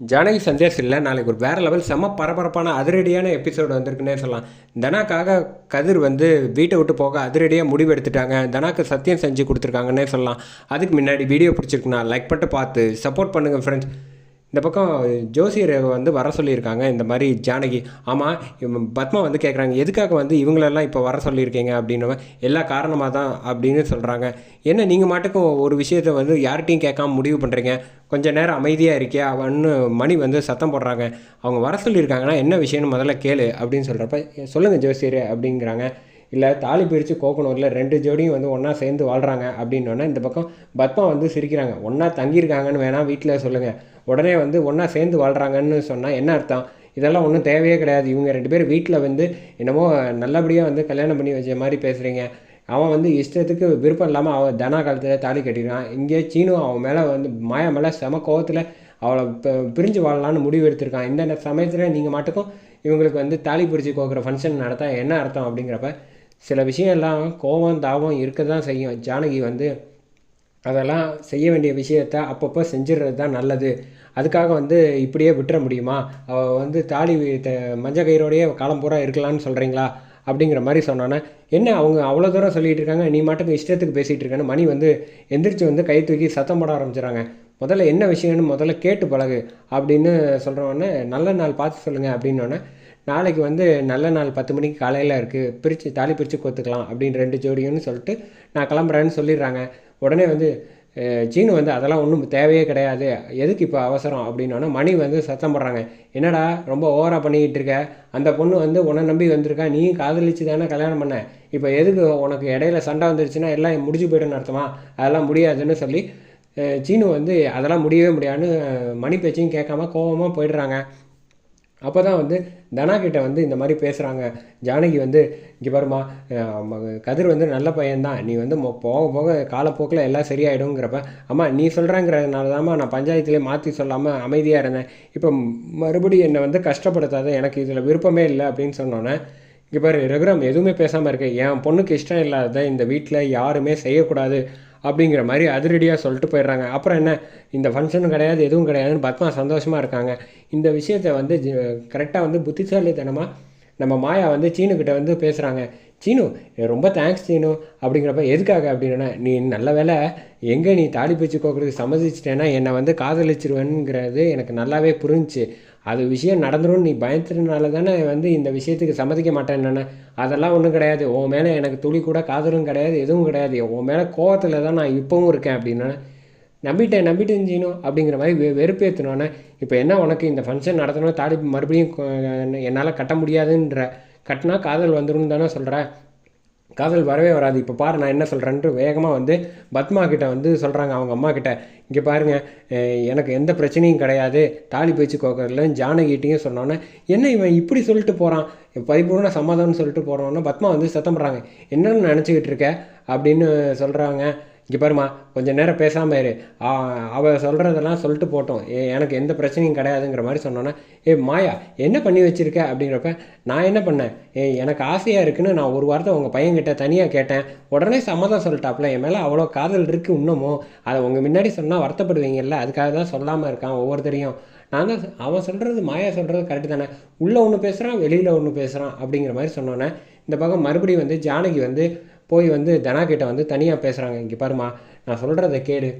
ஜானகி சந்தேஷ் இல்லை நாளைக்கு ஒரு வேறு லெவல் செம்ம பரபரப்பான அதிரடியான எபிசோடு வந்திருக்குன்னே சொல்லலாம். தனாக்காக கதிர் வந்து வீட்டை விட்டு போக அதிரடியாக முடிவு எடுத்துட்டாங்க தனாக்கு சத்தியம் செஞ்சு கொடுத்துருக்காங்கன்னே சொல்லலாம். அதுக்கு முன்னாடி வீடியோ பிடிச்சிருக்குண்ணா லைக் பண்ணிட்டு பார்த்து சப்போர்ட் பண்ணுங்கள் ஃப்ரெண்ட்ஸ் இந்த பக்கம் ஜோசியர் வந்து வர சொல்லியிருக்காங்க. இந்த மாதிரி ஜானகி ஆமாம் பத்மா வந்து கேட்குறாங்க எதுக்காக வந்து இவங்களெல்லாம் இப்போ வர சொல்லியிருக்கீங்க அப்படின்னு எல்லா காரணமாக தான் அப்படின்னு சொல்கிறாங்க என்ன நீங்கள் மாட்டுக்கும் ஒரு விஷயத்த வந்து யார்கிட்டையும் கேட்காம முடிவு பண்ணுறீங்க கொஞ்சம் நேரம் அமைதியாக இருக்கே அவன்னு மணி வந்து சத்தம் போடுறாங்க. அவங்க வர சொல்லியிருக்காங்கன்னா என்ன விஷயம்னு முதல்ல கேளு அப்படின்னு சொல்கிறப்ப சொல்லுங்கள் ஜோசியர் அப்படிங்கிறாங்க. இல்லை தாலி பிரித்து கோக்கனூரில் ரெண்டு ஜோடியும் வந்து ஒன்றா சேர்ந்து வாழ்கிறாங்க அப்படின்னோடனே இந்த பக்கம் பத்மா வந்து சிரிக்கிறாங்க. ஒன்றா தங்கியிருக்காங்கன்னு வேணால் வீட்டில் சொல்லுங்கள் உடனே வந்து ஒன்றா சேர்ந்து வாழ்கிறாங்கன்னு சொன்னால் என்ன அர்த்தம்? இதெல்லாம் ஒன்றும் தேவையே கிடையாது. இவங்க ரெண்டு பேர் வீட்டில் வந்து என்னமோ நல்லபடியாக வந்து கல்யாணம் பண்ணி வச்ச மாதிரி பேசுகிறீங்க அவன் வந்து இஷ்டத்துக்கு விருப்பம் இல்லாமல் அவன் தனா காலத்தில் தாலி கட்டிடுறான். இங்கே சீனு அவன் மேலே வந்து மாயா மேலே செம கோவத்தில் அவளை இப்போ பிரிஞ்சு வாழலான்னு முடிவு எடுத்திருக்கான். இந்த சமயத்தில் நீங்கள் மட்டுக்கும் இவங்களுக்கு வந்து தாலி பிரித்து கோக்குற ஃபங்க்ஷன் நடத்த என்ன அர்த்தம் அப்படிங்கிறப்ப சில விஷயம் எல்லாம் கோவம் தாபம் இருக்க தான் செய்யும். ஜானகி வந்து அதெல்லாம் செய்ய வேண்டிய விஷயத்த அப்பப்போ செஞ்சிடுறது தான் நல்லது. அதுக்காக வந்து இப்படியே விட்டுற முடியுமா? அவள் வந்து தாலி த மஞ்ச கயிறோடையே காலம் பூரா இருக்கலாம்னு சொல்கிறீங்களா அப்படிங்கிற மாதிரி சொன்னோன்னே என்ன அவங்க அவ்வளோ தூரம் சொல்லிகிட்டு இருக்காங்க? நீ மாட்டுக்கு இஷ்டத்துக்கு பேசிகிட்டு இருக்கேன்னு மணி வந்து எந்திரிச்சு வந்து கை தூக்கி சத்தம் போட ஆரம்பிச்சிடுறாங்க. முதல்ல என்ன விஷயம்னு முதல்ல கேட்டு பழகு அப்படின்னு சொல்கிறவொன்னே நல்ல நாள் பார்த்து சொல்லுங்கள் அப்படின்னோடனே நாளைக்கு வந்து நல்ல நாள் பத்து மணிக்கு காலையில் இருக்குது பிரித்து தாலி பிரித்து கொத்துக்கலாம் அப்படின்னு ரெண்டு ஜோடியும்னு சொல்லிட்டு நான் கிளம்புறேன்னு சொல்லிடுறாங்க. உடனே வந்து சீனு வந்து அதெல்லாம் ஒன்றும் தேவையே கிடையாது. எதுக்கு இப்போ அவசரம் அப்படின்னோடனே மணி வந்து சத்தம் போடுறாங்க. என்னடா ரொம்ப ஓவராக பண்ணிக்கிட்டு இருக்க? அந்த பொண்ணு வந்து உன்னை நம்பி வந்திருக்கா? நீயும் காதலிச்சு தானே கல்யாணம் பண்ண? இப்போ எதுக்கு உனக்கு இடையில சண்டை வந்துருச்சுன்னா எல்லாம் முடிஞ்சு போய்டுன்னு அர்த்தமா? அதெல்லாம் முடியாதுன்னு சொல்லி சீனு வந்து அதெல்லாம் முடியவே முடியாதுன்னு மணி பேச்சையும் கேட்காம கோவமாக போயிடுறாங்க. அப்போ தான் வந்து தனா கிட்ட வந்து இந்த மாதிரி பேசுகிறாங்க ஜானகி வந்து இங்கே பாருமா கதிர் வந்து நல்ல பையன்தான். நீ வந்து போக போக காலப்போக்கில் எல்லாம் சரியாயிடுங்கிறப்ப அம்மா நீ சொல்கிறேங்கிறதுனால தான்மா நான் பஞ்சாயத்துலேயே மாற்றி சொல்லாமல் அமைதியாக இருந்தேன். இப்போ மறுபடியும் என்னை வந்து கஷ்டப்படுத்தாத எனக்கு இதில் விருப்பமே இல்லை அப்படின்னு சொன்னோன்னே இங்கே பாரு ரகுராம் எதுவுமே பேசாமல் இருக்கு. என் பொண்ணுக்கு இஷ்டம் இல்லாத இந்த வீட்டில் யாருமே செய்யக்கூடாது. அப்படிங்கிற மாதிரி அதிரடியாக சொல்லிட்டு போயிடுறாங்க. அப்புறம் என்ன? இந்த ஃபங்க்ஷனும் கிடையாது எதுவும் கிடையாதுன்னு பத்மா சந்தோஷமாக இருக்காங்க. இந்த விஷயத்தை வந்து கரெக்டாக வந்து புத்திசாலித்தனமாக நம்ம மாயா வந்து சீனுக்கிட்ட வந்து பேசுகிறாங்க சீனு ரொம்ப தேங்க்ஸ் சீனு அப்படிங்கிறப்ப எதுக்காக அப்படின்னா நீ நல்ல வேளை எங்கே நீ தாலி பிச்சு கோக்குறதுக்கு சம்மதிச்சிட்டேன்னா என்னை வந்து காதலிச்சிருவேனுங்கிறது எனக்கு நல்லாவே புரிஞ்சுச்சு. அது விஷயம் நடந்துரும்னு நீ பயத்துறதுனால தானே வந்து இந்த விஷயத்துக்கு சம்மதிக்க மாட்டேன்னு அதெல்லாம் ஒன்றும் கிடையாது. உன் மேலே எனக்கு துளி கூட காதலும் கிடையாது எதுவும் கிடையாது. உன் மேலே கோவத்தில் தான் நான் இப்போவும் இருக்கேன் அப்படின்னா நம்பிட்டேன் நம்பிட்டேன் ஜீனோ அப்படிங்கிற மாதிரி வெ வெறுப்பேற்றினோன்னே இப்போ என்ன உனக்கு இந்த ஃபங்க்ஷன் நடத்தணும் தாடி மறுபடியும் என்னால் கட்ட முடியாதுன்ற கட்டினா காதல் வந்துடும் தானே சொல்கிறேன் காதல் வரவே வராது. இப்போ பாரு நான் என்ன சொல்கிறேன்ட்டு வேகமாக வந்து பத்மா கிட்ட வந்து சொல்கிறாங்க அவங்க அம்மா கிட்ட. இங்கே பாருங்கள் எனக்கு எந்த பிரச்சனையும் கிடையாது. தாலி பேச்சு கோக்கரில் ஜானகிட்டையும் சொன்னோன்னே என்ன இவன் இப்படி சொல்லிட்டு போகிறான் பரிபூர்ண சமாதானம்னு சொல்லிட்டு போகிறோன்னா பத்மா வந்து சத்தம் பண்ணுறாங்க என்னன்னு நினச்சிக்கிட்டு இருக்க? அப்படின்னு சொல்கிறாங்க இங்கே பாருமா கொஞ்சம் நேரம் பேசாமல் இரு. அவள் சொல்கிறதெல்லாம் சொல்லிட்டு போட்டோம். ஏ எனக்கு எந்த பிரச்சனையும் கிடையாதுங்கிற மாதிரி சொன்னோன்னே ஏ மாயா என்ன பண்ணி வச்சிருக்க? அப்படிங்கிறப்ப நான் என்ன பண்ணேன்? ஏ எனக்கு ஆசையாக இருக்குன்னு நான் ஒரு வாரத்தை உங்கள் பையன்கிட்ட தனியாக கேட்டேன். உடனே சம்மதம் சொல்லிட்டாப்புல என் மேலே அவ்வளோ காதல் இருக்குது இன்னமும். அதை உங்கள் முன்னாடி சொன்னால் வருத்தப்படுவீங்கல்ல. அதுக்காக தான் சொல்லாமல் இருக்கான் ஒவ்வொருத்தரையும். நான் தான் அவன் சொல்கிறது மாயா சொல்கிறது கரெக்டு தானே. உள்ளே ஒன்று பேசுகிறான் வெளியில் ஒன்று பேசுகிறான் அப்படிங்கிற மாதிரி சொன்னோன்னே இந்த பக்கம் மறுபடியும் வந்து ஜானகி வந்து போய் வந்து தனா கிட்ட வந்து தனியாக பேசுகிறாங்க இங்கே பாருமா நான் சொல்கிறத கேடு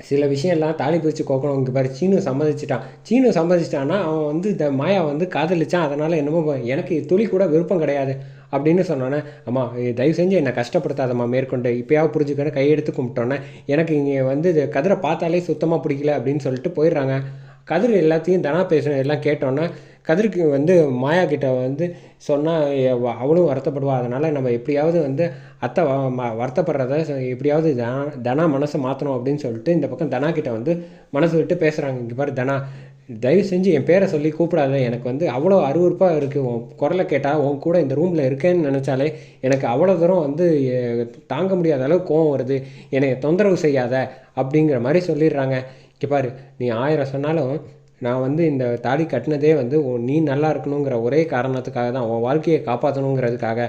சில விஷயம்லாம் தாலி பிரித்து கோக்கணும். இங்கே பாரு சீனு சம்மதிச்சிட்டான். சீனு சம்மதிச்சிட்டான்னா அவன் வந்து இந்த மாயா வந்து காதலிச்சான். அதனால் என்னமோ எனக்கு துளி கூட விருப்பம் கிடையாது அப்படின்னு சொன்னோன்னே அம்மா தயவு செஞ்சு என்னை கஷ்டப்படுத்தாதம்மா மேற்கொண்டு. இப்போயாவது புரிஞ்சுக்கணும் கையெடுத்து கும்பிட்டோன்னே எனக்கு இங்கே வந்து இது கதிரை பார்த்தாலே சுத்தமாக பிடிக்கல அப்படின்னு சொல்லிட்டு போயிடுறாங்க. கதிர் எல்லாத்தையும் தனா பேசணும் எல்லாம் கேட்டோன்னே கதிர்க்கு வந்து மாயா கிட்ட வந்து சொன்னால் அவளும் வருத்தப்படுவா. அதனால் நம்ம எப்படியாவது வந்து அத்தை வ- வருத்தப்படுறத எப்படியாவது தனா தனா மனசை மாற்றணும் அப்படின்னு சொல்லிட்டு இந்த பக்கம் தனா கிட்ட வந்து மனசு விட்டு பேசுகிறாங்க இங்கே பாரு தனா தயவு செஞ்சு என் பேரை சொல்லி கூப்பிடாத. எனக்கு வந்து அவ்வளோ அருவருப்பாக இருக்குது உன் குரலை கேட்டால் உன் கூட இந்த ரூமில் இருக்கேன்னு நினச்சாலே எனக்கு அவ்வளோ தூரம் வந்து தாங்க முடியாத அளவுக்கு கோவம் வருது. என்னை தொந்தரவு செய்யாத அப்படிங்கிற மாதிரி சொல்லிடுறாங்க. இங்கே பாரு நீ ஆயிரம் சொன்னாலும் நான் வந்து இந்த தாலி கட்டினதே வந்து உன் நீ நல்லா இருக்கணுங்கிற ஒரே காரணத்துக்காக தான் உன் வாழ்க்கையை காப்பாற்றணுங்கிறதுக்காக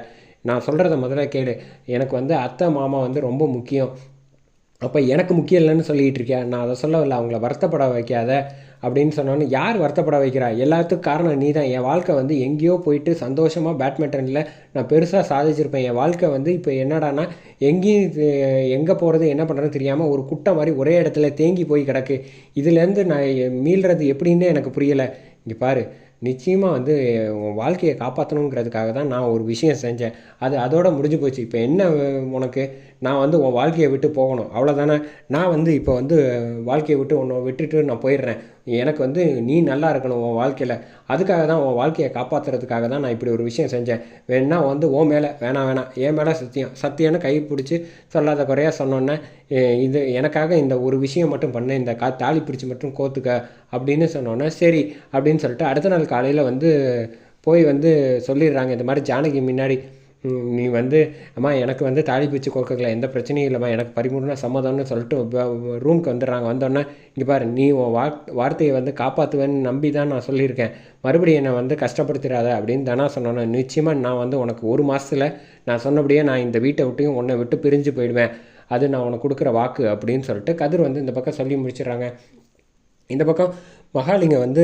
நான் சொல்கிறத முதல்ல கேளு. எனக்கு வந்து அத்தை மாமா வந்து ரொம்ப முக்கியம். அப்போ எனக்கு முக்கியம் இல்லைன்னு சொல்லிகிட்டு இருக்கேன் நான் அதை சொல்லவில்லை. அவங்கள வருத்தப்பட வைக்காத அப்படின்னு சொன்னோன்னு யார் வருத்தப்பட வைக்கிறா? எல்லாத்துக்கும் காரணம் நீ தான் என் வாழ்க்கை வந்து எங்கேயோ போயிட்டு சந்தோஷமாக பேட்மிண்டனில் நான் பெருசாக சாதிச்சிருப்பேன். என் வாழ்க்கை வந்து இப்போ என்னடானா எங்கேயும் எங்கே போகிறது என்ன பண்ணுறதுன்னு தெரியாமல் ஒரு குட்டை மாதிரி ஒரே இடத்துல தேங்கி போய் கிடக்கு. இதுலேருந்து நான் மீள்றது எப்படின்னு எனக்கு புரியலை. இங்கே பாரு நிச்சயமாக வந்து உன் வாழ்க்கையை காப்பாற்றணுங்கிறதுக்காக தான் நான் ஒரு விஷயம் செஞ்சேன். அது அதோட முடிஞ்சு போச்சு. இப்போ என்ன உனக்கு? நான் வந்து உன் வாழ்க்கையை விட்டு போகணும். அவ்வளோதானே நான் வந்து இப்போ வந்து வாழ்க்கையை விட்டு உன்னை விட்டுட்டு நான் போயிடுறேன். எனக்கு வந்து நீ நல்லா இருக்கணும் உன் வாழ்க்கையில். அதுக்காக தான் உன் வாழ்க்கையை காப்பாற்றுறதுக்காக தான் நான் இப்படி ஒரு விஷயம் செஞ்சேன். வேணா வந்து ஓ மேலே வேணாம் வேணாம். என் மேலே சத்தியம். சத்தியம்னு கை பிடிச்சி சொல்லாத குறையாக சொன்னோன்னே இது எனக்காக இந்த ஒரு விஷயம் மட்டும் பண்ண. இந்த கா தாலி பிடிச்சி மட்டும் கோத்துக்க அப்படின்னு சொன்னோன்னே சரி அப்படின்னு சொல்லிட்டு அடுத்த நாள் காலையில் வந்து போய் வந்து சொல்லிடுறாங்க. இந்த மாதிரி ஜானகி முன்னாடி நீ வந்து அம்மா எனக்கு வந்து தாலி பிச்சு கோக்கல எந்த பிரச்சனையும் இல்லைம்மா எனக்கு பரிபூர்ண சம்மதம்னு சொல்லிட்டு ரூமுக்கு வந்துடுறாங்க. வந்தோடனே இங்கே பாரு நீ உன் வா வார்த்தையை வந்து காப்பாற்றுவேன்னு நம்பி தான் நான் சொல்லியிருக்கேன். மறுபடியும் என்னை வந்து கஷ்டப்படுத்திடாத அப்படின்னு தானே சொன்னோன்னே நிச்சயமாக நான் வந்து உனக்கு ஒரு மாதத்தில் நான் சொன்னபடியே நான் இந்த வீட்டை விட்டையும் உன்னை விட்டு பிரிஞ்சு போயிடுவேன். அது நான் உனக்கு கொடுக்குற வாக்கு அப்படின்னு சொல்லிட்டு கதிர் வந்து இந்த பக்கம் சொல்லி முடிச்சிடுறாங்க. இந்த பக்கம் மகாலிங்க வந்து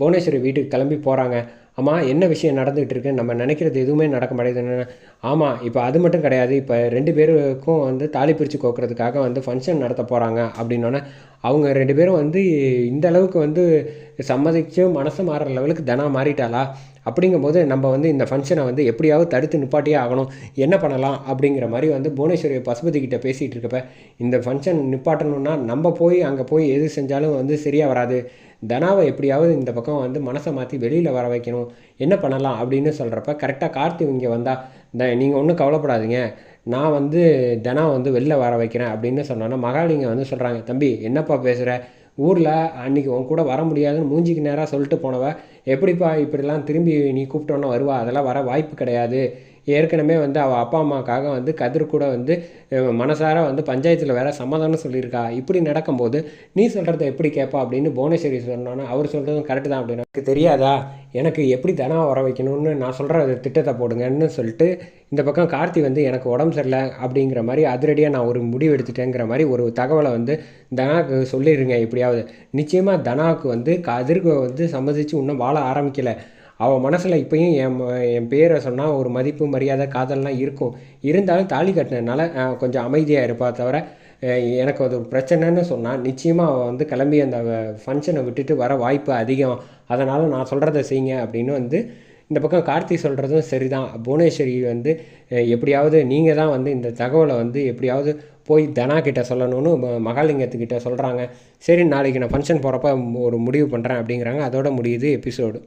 புவனேஸ்வரி வீட்டுக்கு கிளம்பி போகிறாங்க அம்மா என்ன விஷயம் நடந்துகிட்டு இருக்கு நம்ம நினைக்கிறது எதுவுமே நடக்க மாட்டேங்குது. ஆமாம் இப்போ அது மட்டும் கிடையாது. இப்போ ரெண்டு பேருக்கும் வந்து தாலி பிரித்து கோக்குறதுக்காக வந்து ஃபங்க்ஷன் நடத்த போகிறாங்க அப்படின்னோடனே அவங்க ரெண்டு பேரும் வந்து இந்த அளவுக்கு வந்து சம்மதிச்சு மனசு மாறுற லெவலுக்கு தனா மாறிட்டாளா? அப்படிங்கும்போது நம்ம வந்து இந்த ஃபங்க்ஷனை வந்து எப்படியாவது தடுத்து நிப்பாட்டியே ஆகணும். என்ன பண்ணலாம்? அப்படிங்கிற மாதிரி வந்து புவனேஸ்வரி பசுபதி கிட்டே பேசிகிட்டு இருக்கப்ப இந்த ஃபங்க்ஷன் நிப்பாட்டணும்னா நம்ம போய் அங்கே போய் எது செஞ்சாலும் வந்து சரியாக வராது. தனாவை எப்படியாவது இந்த பக்கம் வந்து மனசை மாற்றி வெளியில் வர வைக்கணும். என்ன பண்ணலாம்? அப்படின்னு சொல்கிறப்ப கரெக்டாக கார்த்தி இங்கே வந்தால் த நீங்கள் ஒன்றும் கவலைப்படாதீங்க. நான் வந்து தனா வந்து வெளில வர வைக்கிறேன் அப்படின்னு சொன்னோன்னா மகாலிங்க வந்து சொல்கிறாங்க தம்பி என்னப்பா பேசுகிற ஊரில் அன்றைக்கி உன் கூட வர முடியாதுன்னு மூஞ்சிக்கு நேராக சொல்லிட்டு போனவ எப்படிப்பா இப்படிலாம் திரும்பி நீ கூப்பிட்டோன்னா வருவா? அதெல்லாம் வர வாய்ப்பு கிடையாது. ஏற்கனவே வந்து அவள் அப்பா அம்மாவுக்காக வந்து கதிர் கூட வந்து மனசார வந்து பஞ்சாயத்தில் வேற சமாதானம் சொல்லியிருக்கா. இப்படி நடக்கும்போது நீ சொல்கிறத எப்படி கேட்பா அப்படின்னு புவனேஸ்வரி சொன்னோன்னா அவர் சொல்கிறதும் கரெக்டு தான் அப்படின்னு எனக்கு தெரியாதா? எனக்கு எப்படி தனா வர வைக்கணும்னு நான் சொல்கிற திட்டத்தை போடுங்கன்னு சொல்லிட்டு இந்த பக்கம் கார்த்தி வந்து எனக்கு உடம்பு சரியில்லை அப்படிங்கிற மாதிரி அதிரடியாக நான் ஒரு முடிவு எடுத்துட்டேங்கிற மாதிரி ஒரு தகவலை வந்து தனாவுக்கு சொல்லிடுங்க எப்படியாவது. நிச்சயமாக தனாவுக்கு வந்து கதிர்க்கு வந்து சம்மதிச்சு இன்னும் வாழ ஆரம்பிக்கலை. அவள் மனசில் இப்போயும் என் என் பேரை சொன்னால் ஒரு மதிப்பு மரியாதை காதல்லாம் இருக்கும். இருந்தாலும் தாலி கட்டினதுனால கொஞ்சம் அமைதியாக இருப்பா தவிர எனக்கு அது ஒரு பிரச்சனைன்னு சொன்னால் நிச்சயமாக அவள் வந்து கிளம்பி அந்த ஃபங்க்ஷனை விட்டுட்டு வர வாய்ப்பு அதிகம். அதனால் நான் சொல்கிறத செய்யுங்க அப்படின்னு வந்து இந்த பக்கம் கார்த்தி சொல்கிறதும் சரிதான். புவனேஸ்வரி வந்து எப்படியாவது நீங்கள் தான் வந்து இந்த தகவலை வந்து எப்படியாவது போய் தனா கிட்ட சொல்லணும்னு மகாலிங்கத்துக்கிட்ட சொல்கிறாங்க சரி நாளைக்கு நான் ஃபங்க்ஷன் போகிறப்ப ஒரு முடிவு பண்ணுறேன் அப்படிங்கிறாங்க. அதோட முடியுது எபிசோடு